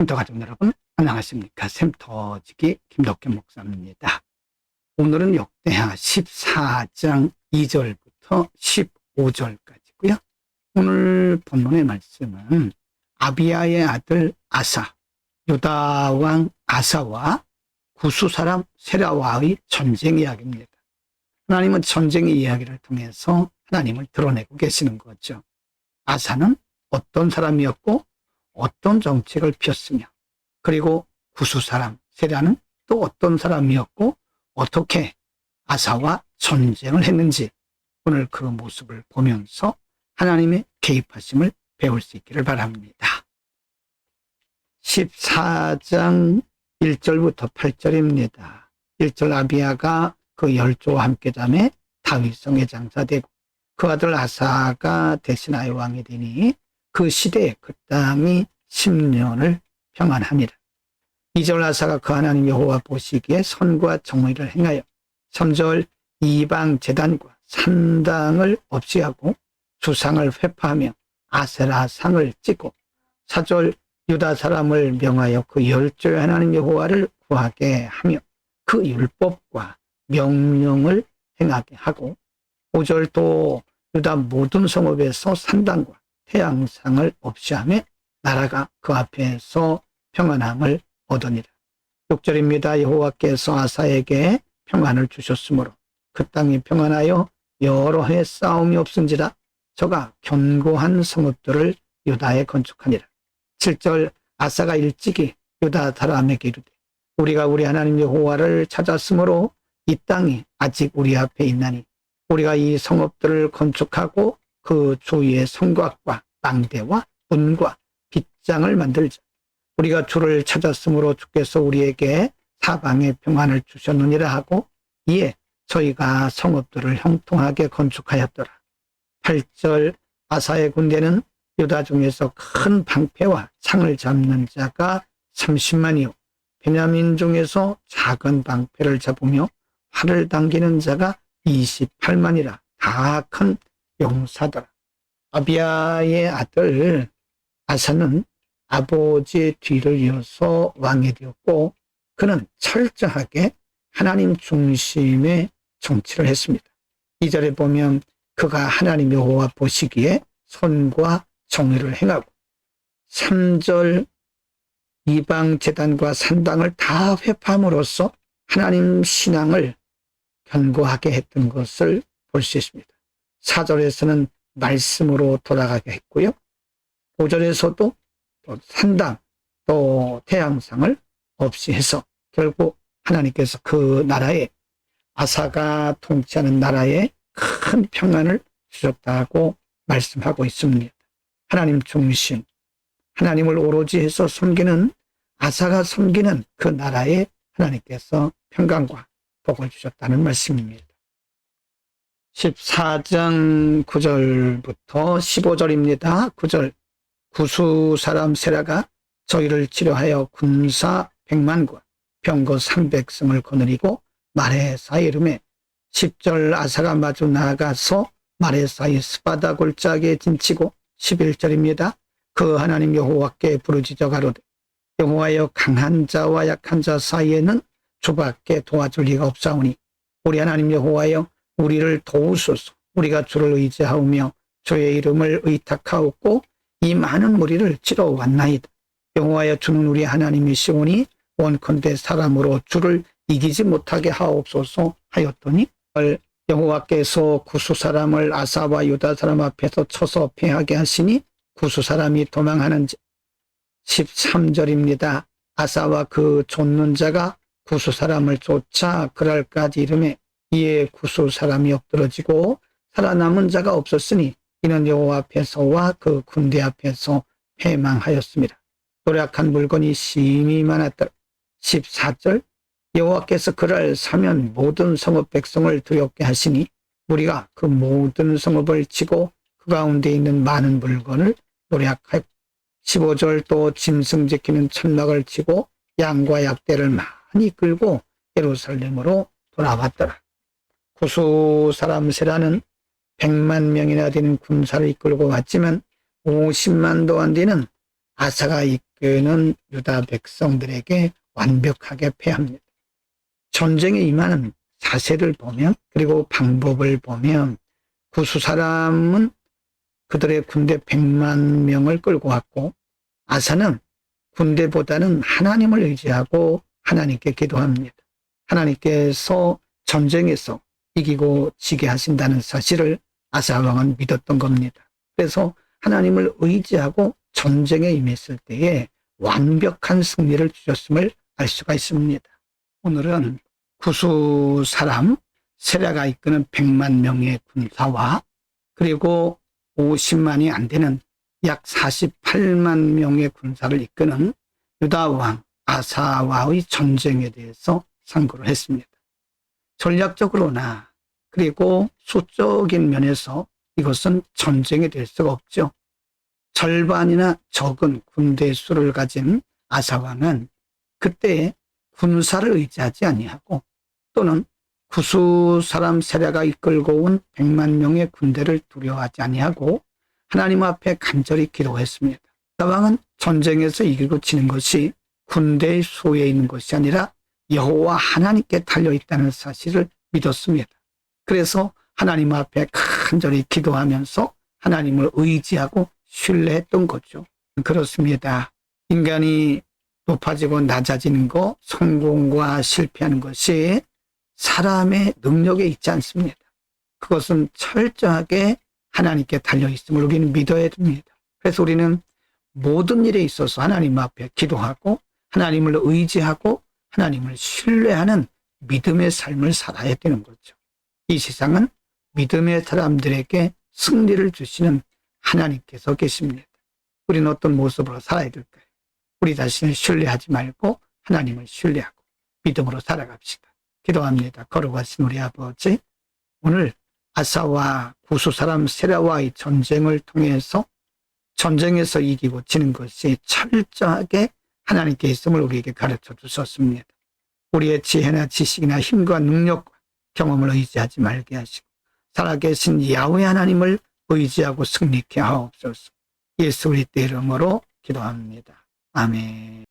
샘터 가족 여러분 안녕하십니까 샘터지기 김덕현 목사입니다. 오늘은 역대하 14장 2절부터 15절까지고요. 오늘 본문의 말씀은 아비야의 아들 아사, 유다 왕 아사와 구수 사람 세라와의 전쟁 이야기입니다. 하나님은 전쟁의 이야기를 통해서 하나님을 드러내고 계시는 거죠. 아사는 어떤 사람이었고 어떤 정책을 폈으며 그리고 구수 사람 세라는 또 어떤 사람이었고 어떻게 아사와 전쟁을 했는지 오늘 그 모습을 보면서 하나님의 개입하심을 배울 수 있기를 바랍니다. 14장 1절부터 8절입니다. 1절 아비아가 그 열조와 함께 잠에 다윗성에 장사되고 그 아들 아사가 대신하여 왕이 되니 그 시대에 그 땅이 10년을 평안하니라. 2절 아사가 그 하나님 여호와 보시기에 선과 정의를 행하여 3절 이방 재단과 산당을 없이 하고 주상을 회파하며 아세라 상을 찍고 4절 유다 사람을 명하여 그 열조의 하나님 여호와를 구하게 하며 그 율법과 명령을 행하게 하고 5절 또 유다 모든 성읍에서 산당과 태양상을 없이 하며 나라가 그 앞에서 평안함을 얻으니라. 6절입니다. 여호와께서 아사에게 평안을 주셨으므로 그 땅이 평안하여 여러 해 싸움이 없은지라 저가 견고한 성읍들을 유다에 건축하니라. 7절 아사가 일찍이 유다 사람에게 이르되 우리가 우리 하나님 여호와를 찾았으므로 이 땅이 아직 우리 앞에 있나니 우리가 이 성읍들을 건축하고 그 주위의 성곽과 땅대와 문과 빗장을 만들자. 우리가 주를 찾았으므로 주께서 우리에게 사방에 평안을 주셨느니라 하고 이에 저희가 성읍들을 형통하게 건축하였더라. 8절 아사의 군대는 유다 중에서 큰 방패와 창을 잡는 자가 30만이요. 베냐민 중에서 작은 방패를 잡으며 활을 당기는 자가 28만이라 다 큰 용사더라. 아비아의 아들 아사는 아버지의 뒤를 이어서 왕이 되었고 그는 철저하게 하나님 중심의 정치를 했습니다. 이 절에 보면 그가 하나님 여호와 보시기에 선과 정의를 행하고 3절 이방 재단과 산당을 다 회파함으로써 하나님 신앙을 견고하게 했던 것을 볼 수 있습니다. 4절에서는 말씀으로 돌아가게 했고요. 5절에서도 또 산당 또 태양상을 없이 해서 결국 하나님께서 그 나라에 아사가 통치하는 나라에 큰 평안을 주셨다고 말씀하고 있습니다. 하나님 중심, 하나님을 오로지 해서 섬기는 아사가 섬기는 그 나라에 하나님께서 평강과 복을 주셨다는 말씀입니다. 14장 9절부터 15절입니다. 9절 구수 사람 세라가 저희를 치료하여 군사 100만과 병거 300승을 거느리고 마레사 이름에 10절 아사가 마주 나가서 마레사의 스바다 골짜기에 진치고 11절입니다. 그 하나님 여호와께 부르짖어 가로되 여호와여 강한 자와 약한 자 사이에는 주밖에 도와줄 리가 없사오니 우리 하나님 여호와여 우리를 도우소서 우리가 주를 의지하오며 주의 이름을 의탁하옵고 이 많은 무리를 치러 왔나이다. 여호와여 주는 우리 하나님이시오니 원컨대 사람으로 주를 이기지 못하게 하옵소서 하였더니 여호와께서 구수 사람을 아사와 유다 사람 앞에서 쳐서 패하게 하시니 구수 사람이 도망하는지 13절입니다. 아사와 그 쫓는 자가 구수 사람을 쫓아 그랄까지 이름에 이에 구수 사람이 엎드러지고 살아남은 자가 없었으니 이는 여호와 앞에서와 그 군대 앞에서 패망하였습니다. 노력한 물건이 심히 많았더라. 14절 여호와께서 그를 사면 모든 성읍 백성을 두렵게 하시니 우리가 그 모든 성읍을 치고 그 가운데 있는 많은 물건을 노력하였고 15절 또 짐승 지키는 천막을 치고 양과 약대를 많이 끌고 예루살렘으로 돌아왔더라. 구수 사람 세라는 100만 명이나 되는 군사를 이끌고 왔지만 50만도 안 되는 아사가 이끄는 유다 백성들에게 완벽하게 패합니다. 전쟁에 임하는 자세를 보면 그리고 방법을 보면 구수 사람은 그들의 군대 100만 명을 끌고 왔고 아사는 군대보다는 하나님을 의지하고 하나님께 기도합니다. 하나님께서 전쟁에서 이기고 지게 하신다는 사실을 아사 왕은 믿었던 겁니다. 그래서 하나님을 의지하고 전쟁에 임했을 때에 완벽한 승리를 주셨음을 알 수가 있습니다. 오늘은 구수 사람 세라가 이끄는 100만 명의 군사와 그리고 50만이 안 되는 약 48만 명의 군사를 이끄는 유다 왕 아사와의 전쟁에 대해서 상고를 했습니다. 전략적으로나 그리고 수적인 면에서 이것은 전쟁이 될 수가 없죠. 절반이나 적은 군대 수를 가진 아사왕은 그때 군사를 의지하지 아니하고 또는 구수 사람 세례가 이끌고 온 100만 명의 군대를 두려워하지 아니하고 하나님 앞에 간절히 기도했습니다. 아사왕은 전쟁에서 이기고 지는 것이 군대의 수에 있는 것이 아니라 여호와 하나님께 달려 있다는 사실을 믿었습니다. 그래서 하나님 앞에 간절히 기도하면서 하나님을 의지하고 신뢰했던 거죠. 그렇습니다. 인간이 높아지고 낮아지는 거, 성공과 실패하는 것이 사람의 능력에 있지 않습니다. 그것은 철저하게 하나님께 달려 있음을 우리는 믿어야 됩니다. 그래서 우리는 모든 일에 있어서 하나님 앞에 기도하고 하나님을 의지하고 하나님을 신뢰하는 믿음의 삶을 살아야 되는 거죠. 이 세상은 믿음의 사람들에게 승리를 주시는 하나님께서 계십니다. 우리는 어떤 모습으로 살아야 될까요? 우리 자신을 신뢰하지 말고 하나님을 신뢰하고 믿음으로 살아갑시다. 기도합니다. 걸어가신 우리 아버지, 오늘 아사와 구수 사람 세라와의 전쟁을 통해서 전쟁에서 이기고 지는 것이 철저하게 하나님께 있음을 우리에게 가르쳐 주셨습니다. 우리의 지혜나 지식이나 힘과 능력과 경험을 의지하지 말게 하시고 살아계신 야훼 하나님을 의지하고 승리케 하옵소서. 예수 그리스도 이름으로 기도합니다. 아멘.